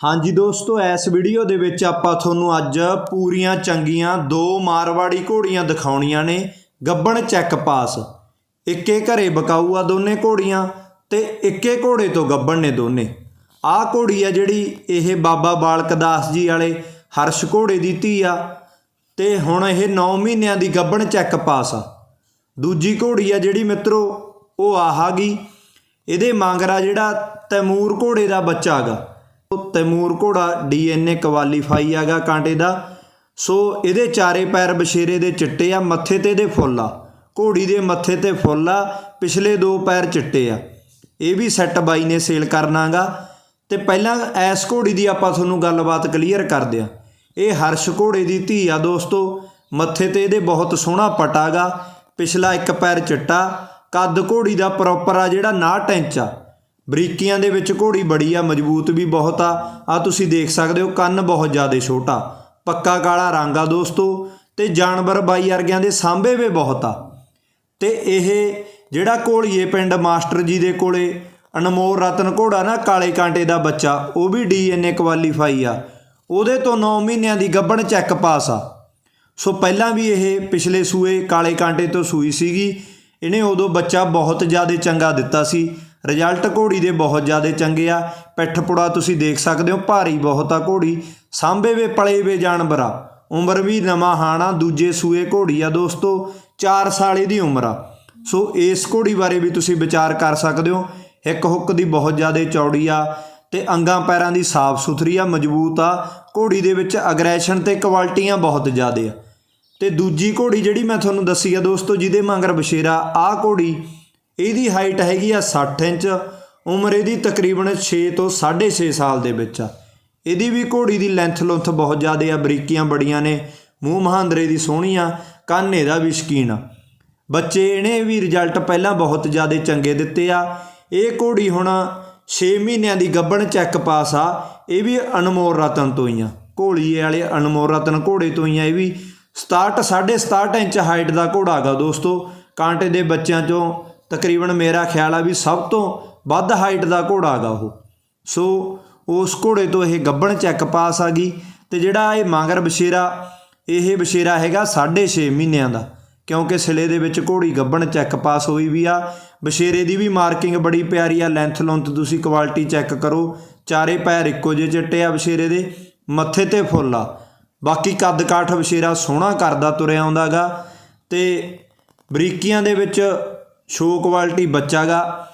ਹਾਂਜੀ ਦੋਸਤੋ, ਇਸ ਵੀਡੀਓ ਦੇ ਵਿੱਚ ਆਪਾਂ ਤੁਹਾਨੂੰ ਅੱਜ ਪੂਰੀਆਂ ਚੰਗੀਆਂ ਦੋ ਮਾਰਵਾੜੀ ਘੋੜੀਆਂ ਦਿਖਾਉਣੀਆਂ ਨੇ, ਗੱਬਣ ਚੈੱਕ ਪਾਸ ਇੱਕੇ ਘਰੇ ਬਕਾਊ ਆ ਦੋਨੇ ਘੋੜੀਆਂ ਤੇ ਇੱਕੇ ਘੋੜੇ ਤੋਂ ਗੱਬਣ ਨੇ ਦੋਨੇ। ਆਹ ਘੋੜੀ ਆ ਜਿਹੜੀ ਇਹ ਬਾਬਾ ਬਾਲਕ ਦਾਸ ਜੀ ਵਾਲੇ ਹਰਸ਼ ਘੋੜੇ ਦੀ ਧੀ ਆ ਤੇ ਹੁਣ ਇਹ 9 ਮਹੀਨਿਆਂ ਦੀ ਗੱਬਣ ਚੈੱਕ ਪਾਸ ਆ। ਦੂਜੀ ਘੋੜੀ ਆ ਜਿਹੜੀ ਮਿੱਤਰੋ, ਉਹ ਆਹਾਗੀ ਇਹਦੇ ਮੰਗਰਾ ਜਿਹੜਾ ਤੈਮੂਰ ਘੋੜੇ ਦਾ ਬੱਚਾ ਹੈਗਾ ਤੈਮੂਰ ਘੋੜਾ ਡੀਐਨਏ ਕੁਆਲੀਫਾਈ ਹੈਗਾ ਕਾਂਟੇ ਦਾ। ਸੋ ਇਹਦੇ ਚਾਰੇ ਪੈਰ ਬਸ਼ੇਰੇ ਦੇ ਚਿੱਟੇ ਆ, ਮੱਥੇ ਤੇ ਇਹਦੇ ਫੁੱਲ ਆ। ਘੋੜੀ ਦੇ ਮੱਥੇ ਤੇ ਫੁੱਲ ਆ, ਪਿਛਲੇ ਦੋ ਪੈਰ ਚਿੱਟੇ ਆ। ਇਹ ਵੀ ਸੈੱਟ ਬਾਈ ਨੇ ਸੇਲ ਕਰਨਾਗਾ ਤੇ ਪਹਿਲਾਂ ਐਸ ਘੋੜੀ ਦੀ ਆਪਾਂ ਤੁਹਾਨੂੰ ਗੱਲਬਾਤ ਕਲੀਅਰ ਕਰਦੇ ਆ। ਇਹ ਹਰਸ਼ ਘੋੜੇ ਦੀ ਧੀ ਆ ਦੋਸਤੋ। ਮੱਥੇ ਤੇ ਇਹਦੇ ਬਹੁਤ ਸੋਹਣਾ ਪਟਾਗਾ ਪਿਛਲਾ ਇੱਕ ਪੈਰ ਚਿੱਟਾ। ਕੱਦ ਘੋੜੀ ਦਾ ਪ੍ਰੋਪਰ ਆ ਜਿਹੜਾ 69 ਇੰਚ ਆ। ਬਰੀਕੀਆਂ ਦੇ ਵਿੱਚ ਘੋੜੀ ਬੜੀ ਆ, ਮਜ਼ਬੂਤ ਵੀ ਬਹੁਤ ਆ। ਆ ਤੁਸੀਂ ਦੇਖ ਸਕਦੇ ਹੋ, ਕੰਨ ਬਹੁਤ ਜ਼ਿਆਦਾ ਛੋਟਾ। ਪੱਕਾ ਕਾਲਾ ਰੰਗ ਆ ਦੋਸਤੋ, ਤੇ ਜਾਨਵਰ ਬਾਈ ਵਰਗਿਆਂ ਦੇ ਸਾਂਭੇ ਵੇ ਬਹੁਤ ਆ। ਤੇ ਇਹ ਜਿਹੜਾ ਘੋਲੀਏ ਪਿੰਡ ਮਾਸਟਰ ਜੀ ਦੇ ਕੋਲੇ, ਅਨਮੋਲ ਰਤਨ ਘੋੜਾ ਨਾ, ਕਾਲੇ ਕਾਂਟੇ ਦਾ ਬੱਚਾ, ਉਹ ਵੀ ਡੀਐਨਏ ਕੁਆਲੀਫਾਈ ਆ। ਉਹਦੇ ਤੋਂ 9 ਮਹੀਨਿਆਂ ਦੀ ਗੱਭਣ ਚੈੱਕ ਪਾਸ ਆ। ਸੋ ਪਹਿਲਾਂ ਵੀ ਇਹ ਪਿਛਲੇ ਸੂਏ ਕਾਲੇ ਕਾਂਟੇ ਤੋਂ ਸੂਈ ਸੀਗੀ। ਇਹਨੇ ਉਦੋਂ ਬੱਚਾ ਬਹੁਤ ਜ਼ਿਆਦਾ ਚੰਗਾ ਦਿੱਤਾ ਸੀ। ਰਿਜ਼ਲਟ ਘੋੜੀ ਦੇ ਬਹੁਤ ਜ਼ਿਆਦਾ ਚੰਗੇ ਆ। ਪਿੱਠ ਪੁੜਾ ਤੁਸੀਂ ਦੇਖ ਸਕਦੇ ਹੋ, ਭਾਰੀ ਬਹੁਤ ਆ ਘੋੜੀ। ਸਾਂਭੇ ਵੇ, ਪਲੇ ਵੇ ਜਾਨਵਰ ਆ। ਉਮਰ ਵੀ ਨਵਾਂ ਹਾਣਾ ਦੂਜੇ ਸੂਏ ਘੋੜੀ ਆ ਦੋਸਤੋ 4 ਸਾਲ ਇਹਦੀ ਉਮਰ ਆ। ਸੋ ਇਸ ਘੋੜੀ ਬਾਰੇ ਵੀ ਤੁਸੀਂ ਵਿਚਾਰ ਕਰ ਸਕਦੇ ਹੋ। ਇੱਕ ਹੁੱਕ ਦੀ ਬਹੁਤ ਜ਼ਿਆਦਾ ਚੌੜੀ ਆ ਤੇ ਅੰਗਾਂ ਪੈਰਾਂ ਦੀ ਸਾਫ਼ ਸੁਥਰੀ ਆ, ਮਜ਼ਬੂਤ ਆ। ਘੋੜੀ ਦੇ ਵਿੱਚ ਅਗਰੈਸ਼ਨ ਤੇ ਕੁਆਲਟੀਆਂ ਬਹੁਤ ਜ਼ਿਆਦਾ ਆ। ਤੇ ਦੂਜੀ ਘੋੜੀ ਜਿਹੜੀ ਮੈਂ ਤੁਹਾਨੂੰ ਦੱਸੀ ਆ ਦੋਸਤੋ, ਜਿਹਦੇ ਮਗਰ ਬਸ਼ੇਰਾ ਆਹ ਘੋੜੀ ਇਹਦੀ ਹਾਈਟ ਹੈਗੀ ਆ 60 ਇੰਚ, ਉਮਰ ਇਹਦੀ ਤਕਰੀਬਨ 6 ਤੋਂ 6.5 ਸਾਲ ਦੇ ਵਿੱਚ ਆ। ਇਹਦੀ ਵੀ ਘੋੜੀ ਦੀ ਲੈਂਥ ਲੁੰਥ ਬਹੁਤ ਜ਼ਿਆਦਾ ਆ, ਬਰੀਕੀਆਂ ਬੜੀਆਂ ਨੇ, ਮੂੰਹ ਮਹਾਂਦਰੇ ਦੀ ਸੋਹਣੀ ਆ, ਕੰਨ ਇਹਦਾ ਵੀ ਸ਼ਕੀਨ ਆ। ਬੱਚੇ ਇਹਨੇ ਵੀ ਰਿਜ਼ਲਟ ਪਹਿਲਾਂ ਬਹੁਤ ਜ਼ਿਆਦਾ ਚੰਗੇ ਦਿੱਤੇ ਆ। ਇਹ ਘੋੜੀ ਹੁਣ 6 ਮਹੀਨਿਆਂ ਦੀ ਗੱਭਣ ਚੈੱਕ ਪਾਸ ਆ, ਇਹ ਵੀ ਅਨਮੋਲ ਰਤਨ ਤੋਂ ਹੀ ਆ। ਘੋਲੀਏ ਵਾਲੇ ਅਨਮੋਲ ਰਤਨ ਘੋੜੇ ਤੋਂ ਹੀ ਆ, ਇਹ ਵੀ 67 67 ਇੰਚ ਹਾਈਟ ਦਾ ਘੋੜਾ ਹੈਗਾ ਦੋਸਤੋ। ਕਾਂਟੇ ਦੇ ਬੱਚਿਆਂ ਚੋਂ ਤਕਰੀਬਨ ਮੇਰਾ ਖਿਆਲ ਆ ਵੀ ਸਭ ਤੋਂ ਵੱਧ ਹਾਈਟ ਦਾ ਘੋੜਾ ਹੈਗਾ ਉਹ। ਸੋ ਉਸ ਘੋੜੇ ਤੋਂ ਇਹ ਗੱਭਣ ਚੈੱਕ ਪਾਸ ਆ ਗਈ ਤੇ ਜਿਹੜਾ ਇਹ ਮਾਂਗਰ ਬਸ਼ੇਰਾ ਇਹ ਬਸ਼ੇਰਾ ਹੈਗਾ 6.5 ਮਹੀਨਿਆਂ ਦਾ, ਕਿਉਂਕਿ ਸਿਲੇ ਦੇ ਵਿੱਚ ਘੋੜੀ ਗੱਭਣ ਚੈੱਕ ਪਾਸ ਹੋਈ ਵੀ ਆ। ਬਸ਼ੇਰੇ ਦੀ ਵੀ ਮਾਰਕਿੰਗ ਬੜੀ ਪਿਆਰੀ ਆ ਲੈਂਥ ਲੁੰਥ ਤੁਸੀਂ ਕੁਆਲਿਟੀ ਚੈੱਕ ਕਰੋ, ਚਾਰੇ ਪੈਰ ਇੱਕੋ ਜਿਹੇ ਚਿੱਟੇ ਆ ਬਸ਼ੇਰੇ ਦੇ, ਮੱਥੇ ਤੇ ਫੁੱਲ ਆ। ਬਾਕੀ ਕੱਦ ਕਾਠ ਬਸ਼ੇਰਾ ਸੋਹਣਾ ਕਰਦਾ ਤੁਰਿਆ ਆਉਂਦਾਗਾ ਤੇ ਬਰੀਕੀਆਂ ਦੇ ਵਿੱਚ ਸ਼ੋ ਕੁਆਲਿਟੀ ਬੱਚਾਗਾ।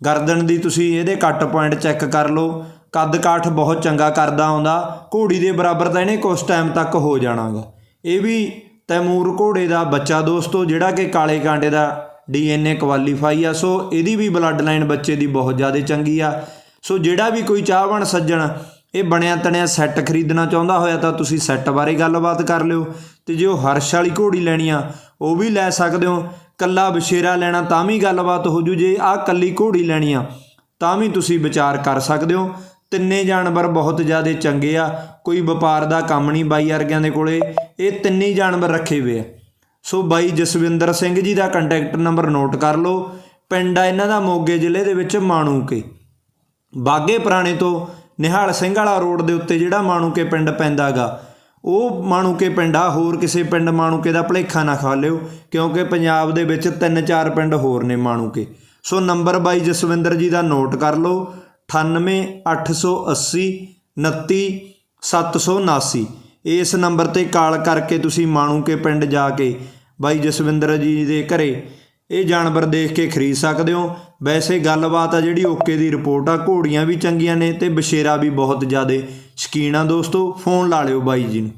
ਗਰਦਨ ਦੀ ਤੁਸੀਂ ਇਹਦੇ ਕੱਟ ਪੁਆਇੰਟ ਚੈੱਕ ਕਰ ਲਓ। ਕੱਦ ਕਾਠ ਬਹੁਤ ਚੰਗਾ ਕਰਦਾ ਆਉਂਦਾ। ਘੋੜੀ ਦੇ ਬਰਾਬਰ ਤਾਂ ਇਹਨੇ ਕੁਝ ਟਾਈਮ ਤੱਕ ਹੋ ਜਾਣਾਗਾ। ਇਹ ਵੀ ਤੈਮੂਰ ਘੋੜੇ ਦਾ ਬੱਚਾ ਦੋਸਤੋ, ਜਿਹੜਾ ਕਿ ਕਾਲੇ ਕਾਂਡੇ ਦਾ ਡੀਐਨਏ ਕੁਆਲੀਫਾਈ ਆ। ਸੋ ਇਹਦੀ ਵੀ ਬਲੱਡ ਲਾਈਨ ਬੱਚੇ ਦੀ ਬਹੁਤ ਜ਼ਿਆਦਾ ਚੰਗੀ ਆ। ਸੋ ਜਿਹੜਾ ਵੀ ਕੋਈ ਚਾਹਵਣ ਸੱਜਣ ਇਹ ਬਣਿਆ ਤਣਿਆ ਸੈੱਟ ਖਰੀਦਣਾ ਚਾਹੁੰਦਾ ਹੋਇਆ ਤਾਂ ਤੁਸੀਂ ਸੈੱਟ ਬਾਰੇ ਗੱਲਬਾਤ ਕਰ ਲਿਓ। ਤੇ ਜੇ ਉਹ ਹਰਸ਼ ਵਾਲੀ ਘੋੜੀ ਲੈਣੀ ਆ, ਉਹ ਵੀ ਲੈ ਸਕਦੇ ਹੋ। ਕੱਲਾ ਬਸ਼ੇਰਾ ਲੈਣਾ ਤਾਂ ਵੀ ਗੱਲਬਾਤ ਹੋ ਜੂ ਜੇ ਆਹ ਕੱਲੀ ਘੋੜੀ ਲੈਣੀ ਆ, ਤਾਂ ਵੀ ਤੁਸੀਂ ਵਿਚਾਰ ਕਰ ਸਕਦੇ ਹੋ। ਤਿੰਨੇ ਜਾਨਵਰ ਬਹੁਤ ਜ਼ਿਆਦਾ ਚੰਗੇ ਆ, ਕੋਈ ਵਪਾਰ ਦਾ ਕੰਮ ਨਹੀਂ ਬਾਈ ਵਰਗਿਆਂ ਦੇ ਕੋਲੇ, ਇਹ ਤਿੰਨੇ ਜਾਨਵਰ ਰੱਖੇ ਹੋਏ ਆ। ਸੋ ਬਾਈ ਜਸਵਿੰਦਰ ਸਿੰਘ ਜੀ ਦਾ ਕੰਟੈਕਟ ਨੰਬਰ ਨੋਟ ਕਰ ਲਓ, ਪਿੰਡ ਆ ਇਹਨਾਂ ਦਾ ਮੋਗੇ ਜ਼ਿਲ੍ਹੇ ਦੇ ਵਿੱਚ ਮਾਣੂਕੇ। ਬਾਗੇ ਪੁਰਾਣੇ ਤੋਂ ਨਿਹਾਲ ਸਿੰਘ ਵਾਲਾ ਰੋਡ ਦੇ ਉੱਤੇ ਜਿਹੜਾ ਮਾਣੂਕੇ ਪਿੰਡ ਪੈਂਦਾਗਾ ਉਹ ਮਾਣੂਕੇ ਪਿੰਡ ਆ, ਹੋਰ ਕਿਸੇ ਪਿੰਡ ਮਾਣੂਕੇ ਦਾ ਭਲੇਖਾ ਨਾ ਖਾ ਲਿਓ, ਕਿਉਂਕਿ ਪੰਜਾਬ ਦੇ ਵਿੱਚ ਤਿੰਨ ਚਾਰ ਪਿੰਡ ਹੋਰ ਨੇ ਮਾਣੂਕੇ। ਸੋ ਨੰਬਰ ਬਾਈ ਜਸਵਿੰਦਰ ਜੀ ਦਾ ਨੋਟ ਕਰ ਲਓ 98880 29779 ਇਸ ਨੰਬਰ ਤੇ ਕਾਲ ਕਰਕੇ ਤੁਸੀਂ ਮਾਣੂਕੇ ਪਿੰਡ ਜਾ ਕੇ ਬਾਈ ਜਸਵਿੰਦਰ ਜੀ ਦੇ ਘਰੇ ਇਹ ਜਾਨਵਰ ਦੇਖ ਕੇ ਖਰੀਦ ਸਕਦੇ ਹੋ। ਵੈਸੇ ਗੱਲਬਾਤ ਆ ਜਿਹੜੀ ਓਕੇ ਦੀ ਰਿਪੋਰਟ ਆ, ਘੋੜੀਆਂ ਵੀ ਚੰਗੀਆਂ ਨੇ ਤੇ ਬਸ਼ੇਰਾ ਵੀ ਬਹੁਤ ਜ਼ਿਆਦੇ ਸ਼ਕੀਨ ਆ ਦੋਸਤੋ। ਫੋਨ ਲਾ ਲਿਓ ਬਾਈ ਜੀ ਨੂੰ।